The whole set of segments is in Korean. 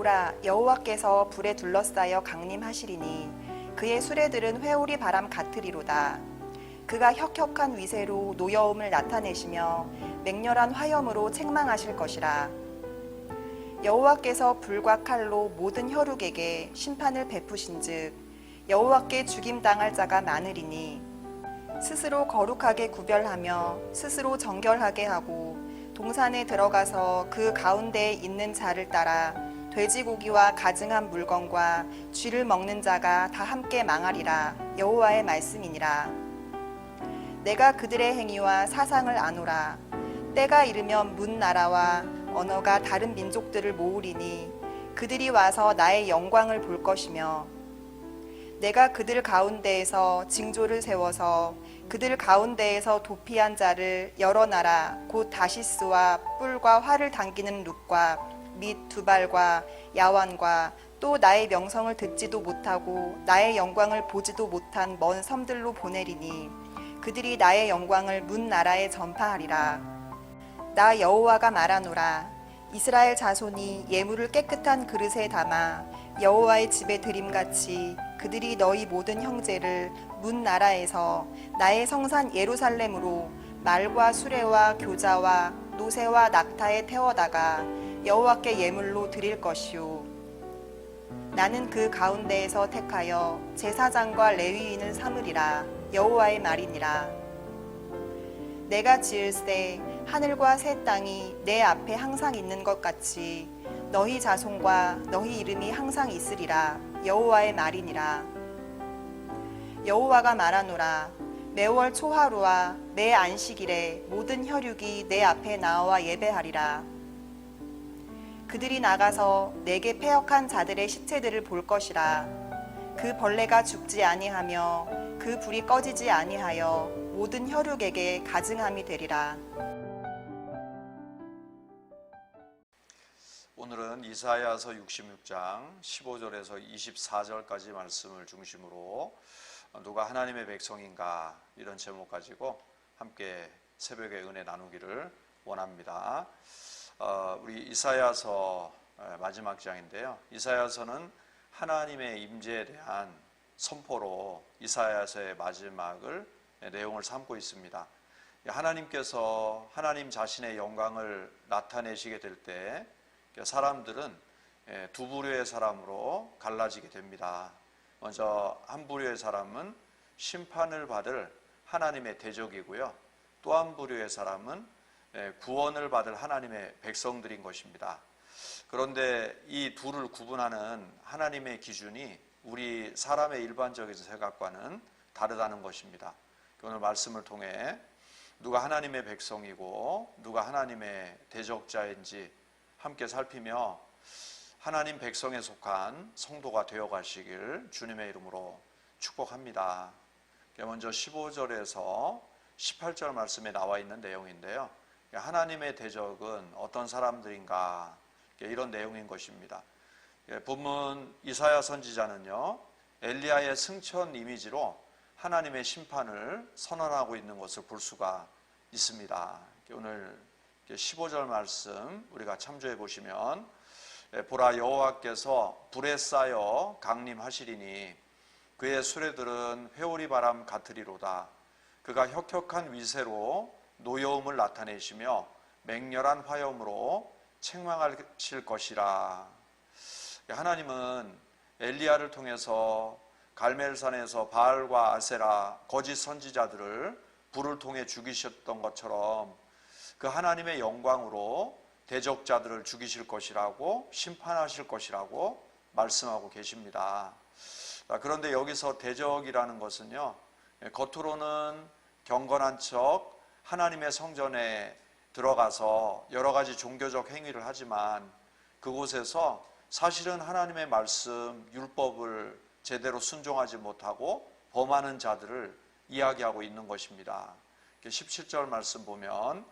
보라 여호와께서 불에 둘러싸여 강림하시리니 그의 수레들은 회오리 바람 같으리로다. 그가 혁혁한 위세로 노여움을 나타내시며 맹렬한 화염으로 책망하실 것이라. 여호와께서 불과 칼로 모든 혈육에게 심판을 베푸신즉 여호와께 죽임 당할 자가 많으리니 스스로 거룩하게 구별하며 스스로 정결하게 하고 동산에 들어가서 그 가운데에 있는 자를 따라 돼지고기와 가증한 물건과 쥐를 먹는 자가 다 함께 망하리라. 여호와의 말씀이니라. 내가 그들의 행위와 사상을 아노라. 때가 이르면 문 나라와 언어가 다른 민족들을 모으리니 그들이 와서 나의 영광을 볼 것이며 내가 그들 가운데에서 징조를 세워서 그들 가운데에서 도피한 자를 여러 나라. 곧 다시스와 뿔과 활을 당기는 룩과 및 두발과 야완과 또 나의 명성을 듣지도 못하고 나의 영광을 보지도 못한 먼 섬들로 보내리니 그들이 나의 영광을 문 나라에 전파하리라. 나 여호와가 말하노라. 이스라엘 자손이 예물을 깨끗한 그릇에 담아 여호와의 집에 드림같이 그들이 너희 모든 형제를 문 나라에서 나의 성산 예루살렘으로 말과 수레와 교자와 노새와 낙타에 태워다가 여호와께 예물로 드릴 것이요 나는 그 가운데에서 택하여 제사장과 레위인을 삼으리라. 여호와의 말이니라. 내가 지을세 하늘과 새 땅이 내 앞에 항상 있는 것 같이 너희 자손과 너희 이름이 항상 있으리라. 여호와의 말이니라. 여호와가 말하노라. 매월 초하루와 매 안식일에 모든 혈육이 내 앞에 나와 예배하리라 그들이 나가서 내게 패역한 자들의 시체들을 볼 것이라 그 벌레가 죽지 아니하며 그 불이 꺼지지 아니하여 모든 혈육에게 가증함이 되리라 오늘은 이사야서 66장 15절에서 24절까지 말씀을 중심으로 누가 하나님의 백성인가 이런 제목 가지고 함께 새벽에 은혜 나누기를 원합니다. 어, 우리 이사야서 마지막 장인데요. 이사야서는 하나님의 임재에 대한 선포로 이사야서의 마지막을 내용을 삼고 있습니다. 하나님께서 하나님 자신의 영광을 나타내시게 될 때 사람들은 두 부류의 사람으로 갈라지게 됩니다. 먼저 한 부류의 사람은 심판을 받을 하나님의 대적이고요. 또 한 부류의 사람은 구원을 받을 하나님의 백성들인 것입니다. 그런데 이 둘을 구분하는 하나님의 기준이 우리 사람의 일반적인 생각과는 다르다는 것입니다. 오늘 말씀을 통해 누가 하나님의 백성이고 누가 하나님의 대적자인지 함께 살피며 하나님 백성에 속한 성도가 되어 가시길 주님의 이름으로 축복합니다. 먼저 15절에서 18절 말씀에 나와 있는 내용인데요. 하나님의 대적은 어떤 사람들인가 이런 내용인 것입니다. 본문 이사야 선지자는요. 엘리야의 승천 이미지로 하나님의 심판을 선언하고 있는 것을 볼 수가 있습니다. 오늘 15절 말씀 우리가 참조해 보시면 보라 여호와께서 불에 쌓여 강림하시리니 그의 수레들은 회오리 바람 같으리로다 그가 혁혁한 위세로 노여움을 나타내시며 맹렬한 화염으로 책망하실 것이라 하나님은 엘리야를 통해서 갈멜산에서 바알과 아세라 거짓 선지자들을 불을 통해 죽이셨던 것처럼 그 하나님의 영광으로 대적자들을 죽이실 것이라고 심판하실 것이라고 말씀하고 계십니다. 자, 그런데 여기서 대적이라는 것은요, 예, 겉으로는 경건한 척 하나님의 성전에 들어가서 여러 가지 종교적 행위를 하지만 그곳에서 사실은 하나님의 말씀, 율법을 제대로 순종하지 못하고 범하는 자들을 이야기하고 있는 것입니다. 17절 말씀 보면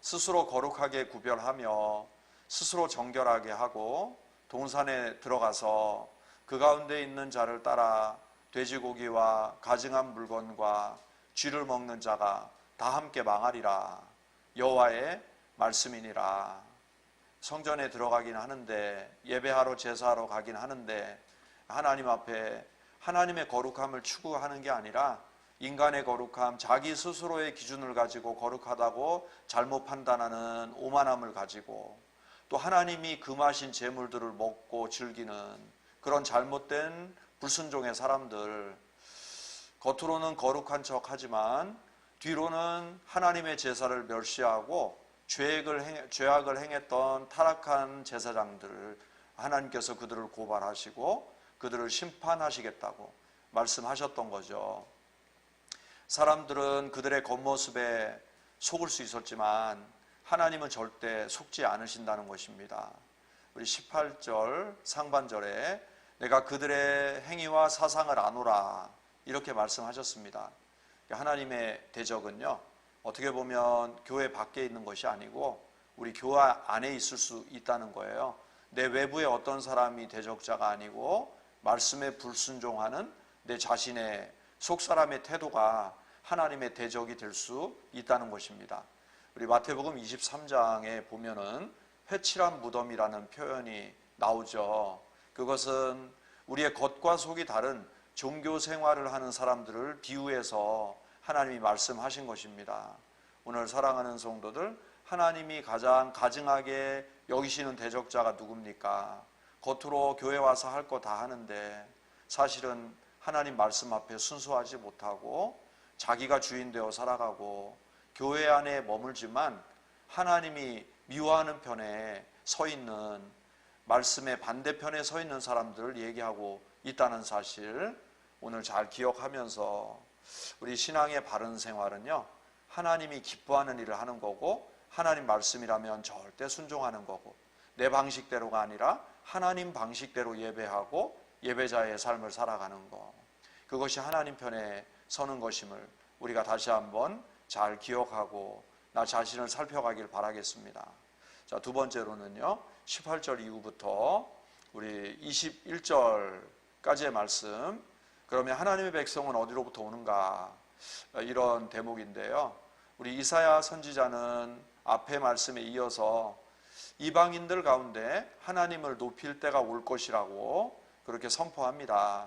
스스로 거룩하게 구별하며 스스로 정결하게 하고 동산에 들어가서 그 가운데 있는 자를 따라 돼지고기와 가증한 물건과 쥐를 먹는 자가 다 함께 망하리라. 여호와의 말씀이니라. 성전에 들어가긴 하는데 예배하러 제사하러 가긴 하는데 하나님 앞에 하나님의 거룩함을 추구하는 게 아니라 인간의 거룩함, 자기 스스로의 기준을 가지고 거룩하다고 잘못 판단하는 오만함을 가지고 또 하나님이 금하신 재물들을 먹고 즐기는 그런 잘못된 불순종의 사람들. 겉으로는 거룩한 척 하지만 뒤로는 하나님의 제사를 멸시하고 죄악을, 행, 죄악을 행했던 타락한 제사장들을 하나님께서 그들을 고발하시고 그들을 심판하시겠다고 말씀하셨던 거죠. 사람들은 그들의 겉모습에 속을 수 있었지만 하나님은 절대 속지 않으신다는 것입니다. 우리 18절 상반절에 내가 그들의 행위와 사상을 아노라 이렇게 말씀하셨습니다. 하나님의 대적은요 어떻게 보면 교회 밖에 있는 것이 아니고 우리 교회 안에 있을 수 있다는 거예요. 내 외부에 어떤 사람이 대적자가 아니고 말씀에 불순종하는 내 자신의 속 사람의 태도가 하나님의 대적이 될 수 있다는 것입니다. 우리 마태복음 23장에 보면은 회칠한 무덤이라는 표현이 나오죠. 그것은 우리의 겉과 속이 다른 종교 생활을 하는 사람들을 비유해서 하나님이 말씀하신 것입니다. 오늘 사랑하는 성도들, 하나님이 가장 가증하게 여기시는 대적자가 누굽니까? 겉으로 교회 와서 할 거 다 하는데 사실은 하나님 말씀 앞에 순수하지 못하고 자기가 주인 되어 살아가고 교회 안에 머물지만 하나님이 미워하는 편에 서 있는 말씀의 반대편에 서 있는 사람들을 얘기하고 있다는 사실 오늘 잘 기억하면서 우리 신앙의 바른 생활은요 하나님이 기뻐하는 일을 하는 거고 하나님 말씀이라면 절대 순종하는 거고 내 방식대로가 아니라 하나님 방식대로 예배하고 예배자의 삶을 살아가는 거 그것이 하나님 편에 서는 것임을 우리가 다시 한번 잘 기억하고 나 자신을 살펴가길 바라겠습니다. 자, 두 번째로는요. 18절 이후부터 우리 21절까지의 말씀. 그러면 하나님의 백성은 어디로부터 오는가? 이런 대목인데요. 우리 이사야 선지자는 앞의 말씀에 이어서 이방인들 가운데 하나님을 높일 때가 올 것이라고 그렇게 선포합니다.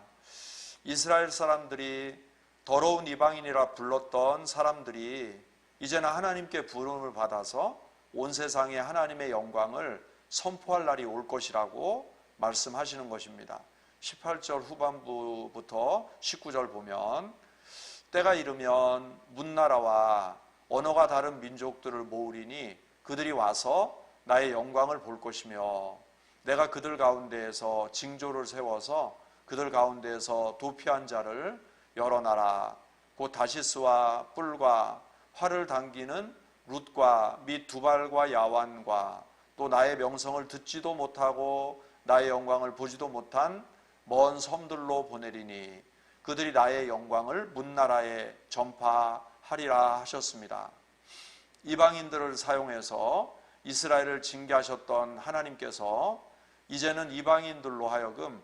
이스라엘 사람들이 더러운 이방인이라 불렀던 사람들이 이제는 하나님께 부름을 받아서 온 세상에 하나님의 영광을 선포할 날이 올 것이라고 말씀하시는 것입니다. 18절 후반부부터 19절 보면 때가 이르면 문나라와 언어가 다른 민족들을 모으리니 그들이 와서 나의 영광을 볼 것이며 내가 그들 가운데에서 징조를 세워서 그들 가운데에서 도피한 자를 여러 나라. 곧 다시스와 뿔과 활을 당기는 룻과 및 두발과 야완과 또 나의 명성을 듣지도 못하고 나의 영광을 보지도 못한 먼 섬들로 보내리니 그들이 나의 영광을 문나라에 전파하리라 하셨습니다. 이방인들을 사용해서 이스라엘을 징계하셨던 하나님께서 이제는 이방인들로 하여금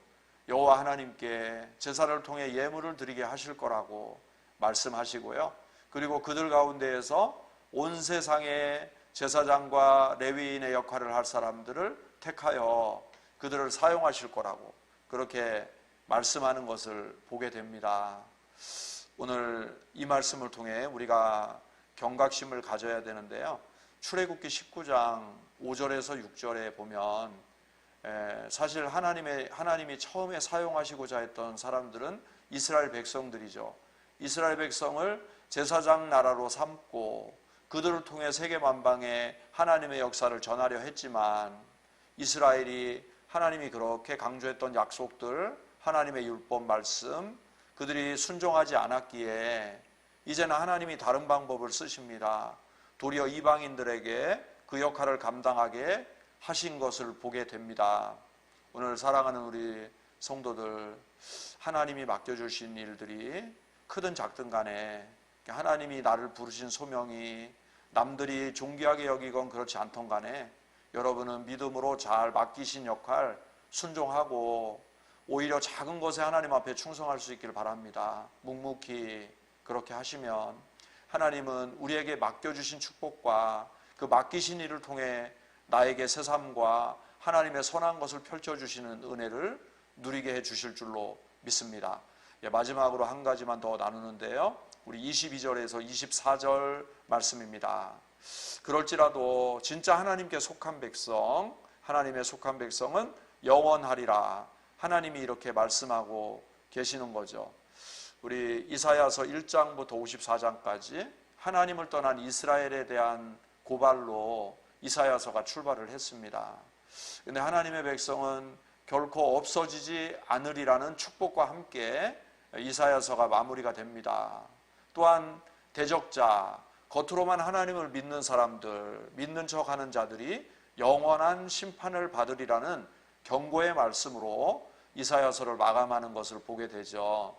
여호와 하나님께 제사를 통해 예물을 드리게 하실 거라고 말씀하시고요. 그리고 그들 가운데에서 온 세상의 제사장과 레위인의 역할을 할 사람들을 택하여 그들을 사용하실 거라고 그렇게 말씀하는 것을 보게 됩니다. 오늘 이 말씀을 통해 우리가 경각심을 가져야 되는데요. 출애굽기 19장 5절에서 6절에 보면 에, 사실 하나님의 하나님이 처음에 사용하시고자 했던 사람들은 이스라엘 백성들이죠. 이스라엘 백성을 제사장 나라로 삼고 그들을 통해 세계 만방에 하나님의 역사를 전하려 했지만 이스라엘이 하나님이 그렇게 강조했던 약속들, 하나님의 율법 말씀, 그들이 순종하지 않았기에 이제는 하나님이 다른 방법을 쓰십니다. 도리어 이방인들에게 그 역할을 감당하게 하신 것을 보게 됩니다. 오늘 사랑하는 우리 성도들, 하나님이 맡겨주신 일들이 크든 작든 간에 하나님이 나를 부르신 소명이 남들이 존귀하게 여기건 그렇지 않던 간에 여러분은 믿음으로 잘 맡기신 역할 순종하고 오히려 작은 것에 하나님 앞에 충성할 수 있기를 바랍니다. 묵묵히 그렇게 하시면 하나님은 우리에게 맡겨주신 축복과 그 맡기신 일을 통해 나에게 새삼과 하나님의 선한 것을 펼쳐주시는 은혜를 누리게 해 주실 줄로 믿습니다. 예, 마지막으로 한 가지만 더 나누는데요. 우리 22절에서 24절 말씀입니다. 그럴지라도 진짜 하나님께 속한 백성, 하나님의 속한 백성은 영원하리라. 하나님이 이렇게 말씀하고 계시는 거죠. 우리 이사야서 1장부터 54장까지 하나님을 떠난 이스라엘에 대한 고발로 이사야서가 출발을 했습니다. 근데 하나님의 백성은 결코 없어지지 않으리라는 축복과 함께 이사야서가 마무리가 됩니다. 또한 대적자, 겉으로만 하나님을 믿는 사람들, 믿는 척 하는 자들이 영원한 심판을 받으리라는 경고의 말씀으로 이사야서를 마감하는 것을 보게 되죠.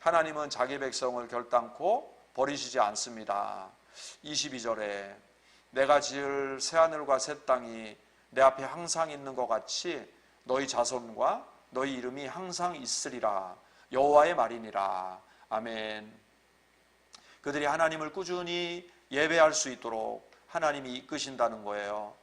하나님은 자기 백성을 결단코 버리시지 않습니다. 22절에 내가 지을 새하늘과 새 땅이 내 앞에 항상 있는 것 같이 너희 자손과 너희 이름이 항상 있으리라 여호와의 말이니라 아멘. 그들이 하나님을 꾸준히 예배할 수 있도록 하나님이 이끄신다는 거예요.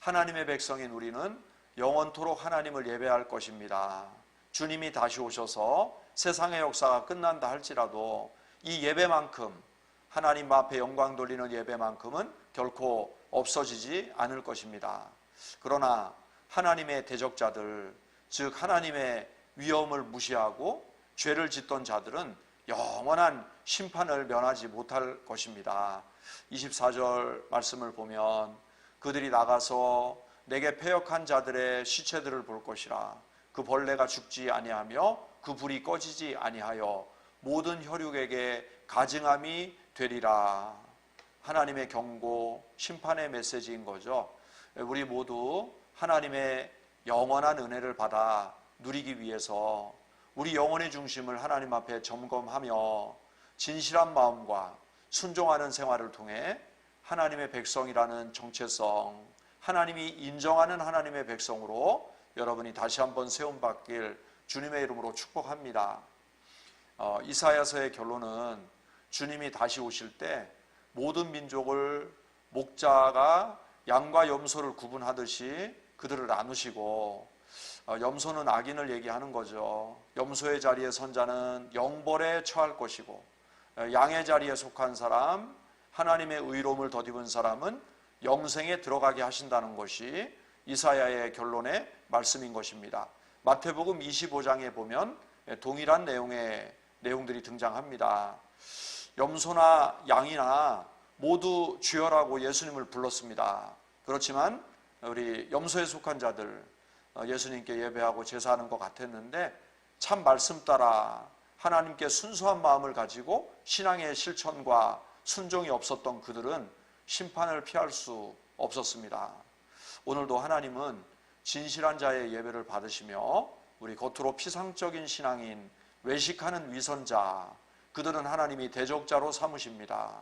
하나님의 백성인 우리는 영원토록 하나님을 예배할 것입니다. 주님이 다시 오셔서 세상의 역사가 끝난다 할지라도 이 예배만큼 하나님 앞에 영광 돌리는 예배만큼은 결코 없어지지 않을 것입니다. 그러나 하나님의 대적자들, 즉 하나님의 위엄을 무시하고 죄를 짓던 자들은 영원한 심판을 면하지 못할 것입니다. 24절 말씀을 보면 그들이 나가서 내게 패역한 자들의 시체들을 볼 것이라 그 벌레가 죽지 아니하며 그 불이 꺼지지 아니하여 모든 혈육에게 가증함이 되리라. 하나님의 경고, 심판의 메시지인 거죠. 우리 모두 하나님의 영원한 은혜를 받아 누리기 위해서 우리 영혼의 중심을 하나님 앞에 점검하며 진실한 마음과 순종하는 생활을 통해 하나님의 백성이라는 정체성, 하나님이 인정하는 하나님의 백성으로 여러분이 다시 한번 세움받길 주님의 이름으로 축복합니다. 어, 이사야서의 결론은 주님이 다시 오실 때 모든 민족을 목자가 양과 염소를 구분하듯이 그들을 나누시고 어, 염소는 악인을 얘기하는 거죠. 염소의 자리에 선 자는 영벌에 처할 것이고 어, 양의 자리에 속한 사람, 하나님의 의로움을 덧입은 사람은 영생에 들어가게 하신다는 것이 이사야의 결론의 말씀인 것입니다. 마태복음 25장에 보면 동일한 내용의 내용들이 등장합니다. 염소나 양이나 모두 주여라고 예수님을 불렀습니다. 그렇지만 우리 염소에 속한 자들 어, 예수님께 예배하고 제사하는 것 같았는데 참 말씀 따라 하나님께 순수한 마음을 가지고 신앙의 실천과 순종이 없었던 그들은 심판을 피할 수 없었습니다. 오늘도 하나님은 진실한 자의 예배를 받으시며 우리 겉으로 피상적인 신앙인 외식하는 위선자 그들은 하나님이 대적자로 삼으십니다.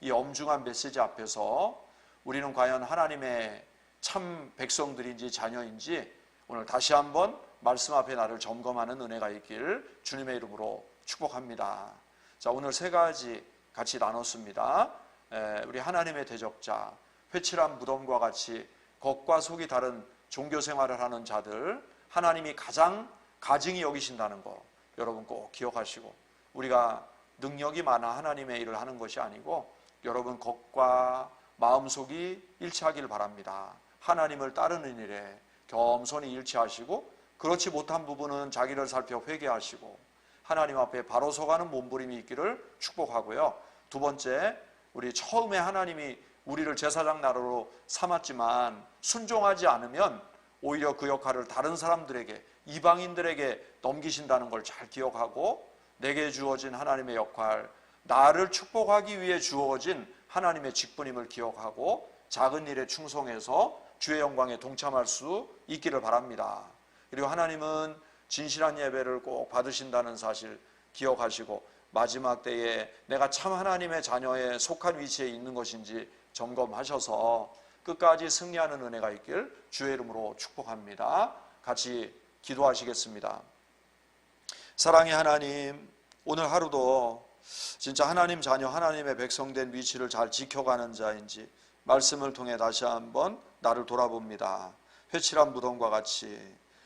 이 엄중한 메시지 앞에서 우리는 과연 하나님의 참 백성들인지 자녀인지 오늘 다시 한번 말씀 앞에 나를 점검하는 은혜가 있길 주님의 이름으로 축복합니다. 자, 오늘 세 가지 같이 나눴습니다. 에, 우리 하나님의 대적자, 회칠한 무덤과 같이 겉과 속이 다른 종교 생활을 하는 자들, 하나님이 가장 가증히 여기신다는 거 여러분 꼭 기억하시고 우리가 능력이 많아 하나님의 일을 하는 것이 아니고 여러분 겉과 마음속이 일치하길 바랍니다. 하나님을 따르는 일에 겸손히 일치하시고 그렇지 못한 부분은 자기를 살펴 회개하시고 하나님 앞에 바로 서가는 몸부림이 있기를 축복하고요. 두 번째, 우리 처음에 하나님이 우리를 제사장 나라로 삼았지만 순종하지 않으면 오히려 그 역할을 다른 사람들에게 이방인들에게 넘기신다는 걸 잘 기억하고 내게 주어진 하나님의 역할, 나를 축복하기 위해 주어진 하나님의 직분임을 기억하고 작은 일에 충성해서 주의 영광에 동참할 수 있기를 바랍니다. 그리고 하나님은 진실한 예배를 꼭 받으신다는 사실 기억하시고 마지막 때에 내가 참 하나님의 자녀에 속한 위치에 있는 것인지 점검하셔서 끝까지 승리하는 은혜가 있길 주의 이름으로 축복합니다. 같이 기도하시겠습니다. 사랑의 하나님, 오늘 하루도 진짜 하나님 자녀, 하나님의 백성된 위치를 잘 지켜가는 자인지 말씀을 통해 다시 한번 나를 돌아봅니다. 회칠한 무덤과 같이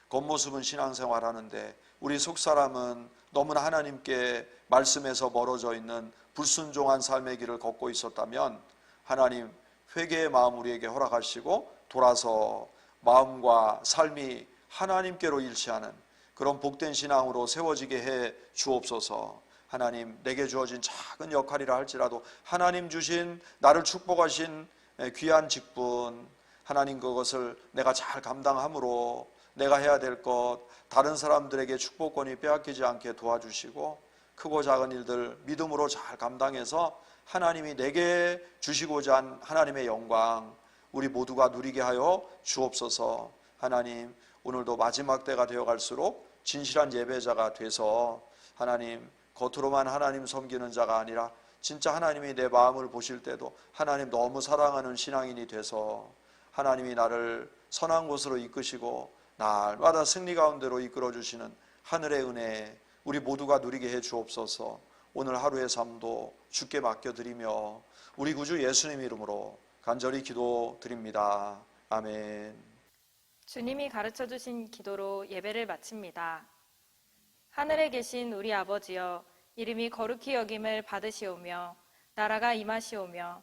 겉모습은 신앙생활 하는데 우리 속사람은 너무나 하나님께 말씀에서 멀어져 있는 불순종한 삶의 길을 걷고 있었다면 하나님 회개의 마음 우리에게 허락하시고 돌아서 마음과 삶이 하나님께로 일치하는 그런 복된 신앙으로 세워지게 해 주옵소서. 하나님 내게 주어진 작은 역할이라 할지라도 하나님 주신 나를 축복하신 귀한 직분 하나님 그것을 내가 잘 감당함으로 내가 해야 될 것 다른 사람들에게 축복권이 빼앗기지 않게 도와주시고 크고 작은 일들 믿음으로 잘 감당해서 하나님이 내게 주시고자 한 하나님의 영광 우리 모두가 누리게 하여 주옵소서. 하나님 오늘도 마지막 때가 되어 갈수록 진실한 예배자가 돼서 하나님 겉으로만 하나님 섬기는 자가 아니라 진짜 하나님이 내 마음을 보실 때도 하나님 너무 사랑하는 신앙인이 돼서 하나님이 나를 선한 곳으로 이끄시고 날마다 승리 가운데로 이끌어 주시는 하늘의 은혜 우리 모두가 누리게 해 주옵소서. 오늘 하루의 삶도 주께 맡겨 드리며 우리 구주 예수님 이름으로 간절히 기도 드립니다. 아멘. 주님이 가르쳐 주신 기도로 예배를 마칩니다. 하늘에 계신 우리 아버지여 이름이 거룩히 여김을 받으시오며 나라가 임하시오며